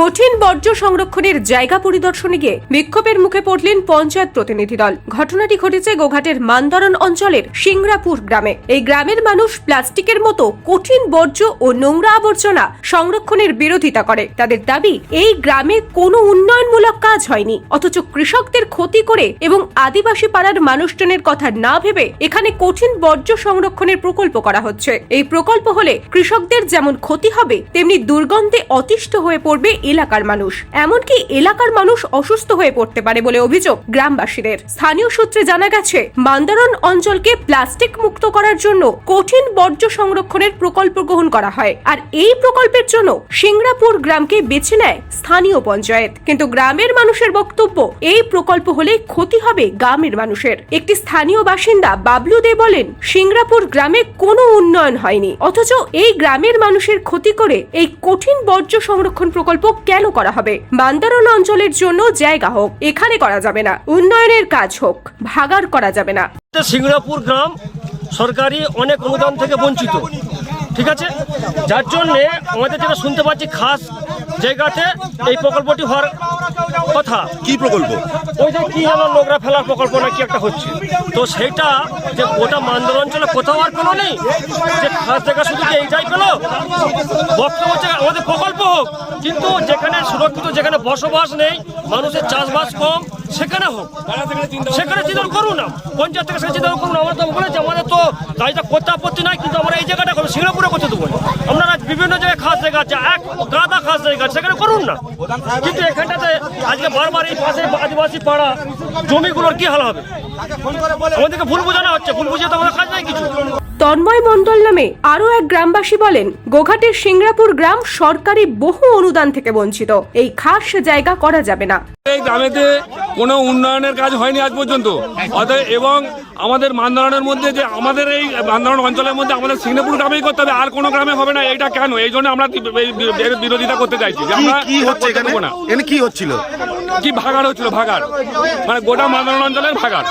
কঠিন বর্জ্য সংরক্ষণের জায়গা পরিদর্শনে গিয়ে বিক্ষোভের মুখে পড়লেন পঞ্চায়েত প্রতিনিধি দল। ঘটনাটি ঘটেছে গোঘাটের মান্দারণ অঞ্চলের সিংরাপুর গ্রামে। এই গ্রামের মানুষ প্লাস্টিকের মতো কঠিন বর্জ্য ও নোংরা আবর্জনা সংরক্ষণের বিরোধিতা করে। তাদের দাবি, এই গ্রামে কোনো উন্নয়নমূলক কাজ হয়নি। অথচ কৃষকদের ক্ষতি করে এবং আদিবাসী পাড়ার মানুষজনের কথা না ভেবে এখানে কঠিন বর্জ্য সংরক্ষণের প্রকল্প করা হচ্ছে। এই প্রকল্প হলে কৃষকদের যেমন ক্ষতি হবে, তেমনি দুর্গন্ধে অতিষ্ঠ হয়ে পড়বে এলাকার মানুষ। এমনকি এলাকার মানুষ অসুস্থ হয়ে পড়তে পারে বলে অভিযোগ গ্রামবাসীদের। স্থানীয় সূত্রে জানা গেছে মান্দারণ অঞ্চলকে প্লাস্টিক মুক্ত করার জন্য কঠিন বর্জ্য সংরক্ষণের প্রকল্প গ্রহণ করা হয়। আর এই প্রকল্পের জন্য সিংরাপুর গ্রামকে বেছে নেয় স্থানীয় পঞ্চায়েত। কিন্তু গ্রামের মানুষের বক্তব্য, এই প্রকল্প হলে ক্ষতি হবে গ্রামের মানুষের। একটি স্থানীয় বাসিন্দা বাবলু দে বলেন সিংরাপুর গ্রামে কোনো উন্নয়ন হয়নি। অথচ এই গ্রামের মানুষের ক্ষতি করে এই কঠিন বর্জ্য সংরক্ষণ প্রকল্প কেন করা হবে? বান্দারন অঞ্চলের জন্য জায়গা হোক, এখানে করা যাবে না। উন্নয়নের কাজ হোক ভাগার করা যাবে না। সিংড়াপুর গ্রাম, সরকারি অনেক অনুদান থেকে বঞ্চিত। ঠিক আছে? যার জন্যে আমাদের যেটা শুনতে পাচ্ছি, খাস জায়গাতে এই প্রকল্পটি হওয়ার কথা। কি প্রকল্প? ওই যে কি যেন নোংরা ফেলার প্রকল্প নাকি একটা হচ্ছে? তো সেটা যে গোটা মান্দর অঞ্চলে কোথাও আর পেল নেই যে খাস জায়গা শুধু যে এইটাই পেল? বক্তব্য হচ্ছে আমাদের প্রকল্প হোক কিন্তু যেখানে সুরক্ষিত যেখানে বসবাস নেই মানুষের চাষবাস কম সেখানে হোক। সেখানে চিন্তা করুন না। পঞ্চায়েত থেকে সেখানে চিন্তা করুন আমরা তো বলেছি আমাদের তো কাজটা করতে আপত্তি নাই কিন্তু আমরা এই জায়গাটা সিঙ্গাপুরে করতে দেবো। আপনারা বিভিন্ন জায়গায় খাস জায়গা আছে, এক গাদা খাস জায়গা সেখানে করুন না। কিন্তু এখানটাতে আজকে বারবার এই পাশে আদিবাসী পাড়া জমিগুলোর কি হাল হবে? আমাদেরকে ভুল বোঝানো হচ্ছে, ভুল বুঝিয়ে তো আমাদের কাজ নাই কিছু। তন্ময় মণ্ডল নামে আরও এক গ্রামবাসী বলেন গোঘাটের সিংরাপুর গ্রাম সরকারি বহু অনুদান থেকে বঞ্চিত। এই খাস জায়গা করা যাবে না। এই গ্রামেতে কোনো উন্নয়নের কাজ হয়নি আজ পর্যন্ত। অতএব এবং আমাদের মান্দারণের মধ্যে যে আমাদের এই মান্দারণ অঞ্চলের মধ্যে আমাদের সিঙ্গাপুর গ্রামেই করতে হবে। আর কোনো গ্রামে হবে না এটা কেন? এই জন্য আমরা বিরোধিতা করতে চাইছি যে আমরা কি হচ্ছে এখানে? না। কি হচ্ছিল? কি ভাগাড় হচ্ছিল? ভাগাড়। মানে গোটা মান্দারণ অঞ্চলের ভাগাড়।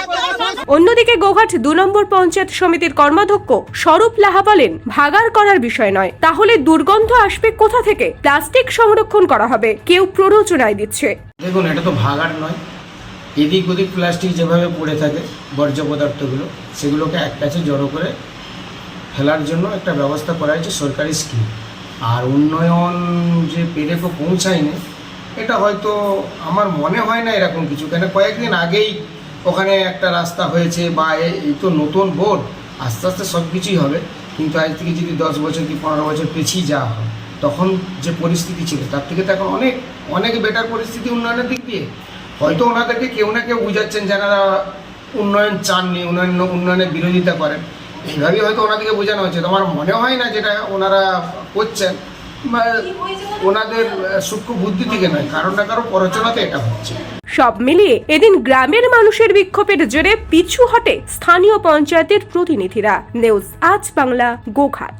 অন্যদিকে গোঘাট দু নম্বর পঞ্চায়েত সমিতির কর্মাধ্যক্ষ স্বরূপ লাহা বলেন ভাগার করার বিষয় নয়। তাহলে দুর্গন্ধ আসবে কোথা থেকে? প্লাস্টিক সংরক্ষণ করা হবে। কেউ প্ররোচনায় দিচ্ছে। দেখুন, এটা তো ভাগার নয়। এদিক ওদিক প্লাস্টিক যেভাবে পড়ে থাকে, বর্জ্য পদার্থগুলো, সেগুলোকে এক কাছে জড়ো করে ফেলার জন্য একটা ব্যবস্থা করা হয়েছে সরকারি স্কিম। আর উন্নয়ন যে পেরেকও পৌঁছায়নি, এটা হয়তো আমার মনে হয় না এরকম কিছু। কেন? কয়েকদিন আগেই ওখানে একটা রাস্তা হয়েছে বা এই তো নতুন বোর্ড, আস্তে আস্তে সব কিছুই হবে। কিন্তু আজ থেকে যদি দশ বছর কি পনেরো বছর পেছিয়ে যাওয়া হয়, তখন যে পরিস্থিতি ছিল, তার থেকে তো এখন অনেক অনেক বেটার পরিস্থিতি উন্নয়নের দিক দিয়ে। হয়তো ওনাদেরকে কেউ না কেউ বুঝাচ্ছেন যারা উন্নয়ন চাননি, উন্নয়ন, উন্নয়নের বিরোধিতা করেন। এইভাবেই হয়তো ওনাদেরকে বোঝানো হচ্ছে। তোমার মনে হয় না যেটা ওনারা করছেন ওনাদের সূক্ষ্ম বুদ্ধি থেকে নয়, কারণ না কারও পরচনাতে এটা হচ্ছে। সব মিলিয়ে এদিন গ্রামের মানুষের বিক্ষোভের জেরে পিছু হটে স্থানীয় পঞ্চায়েতের প্রতিনিধিরা। নিউজ আজ Bangla, Goghat.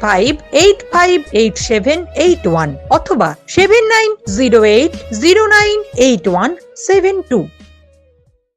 five eight five eight eight অথবা seven nine zero eight zero nine eight one seven two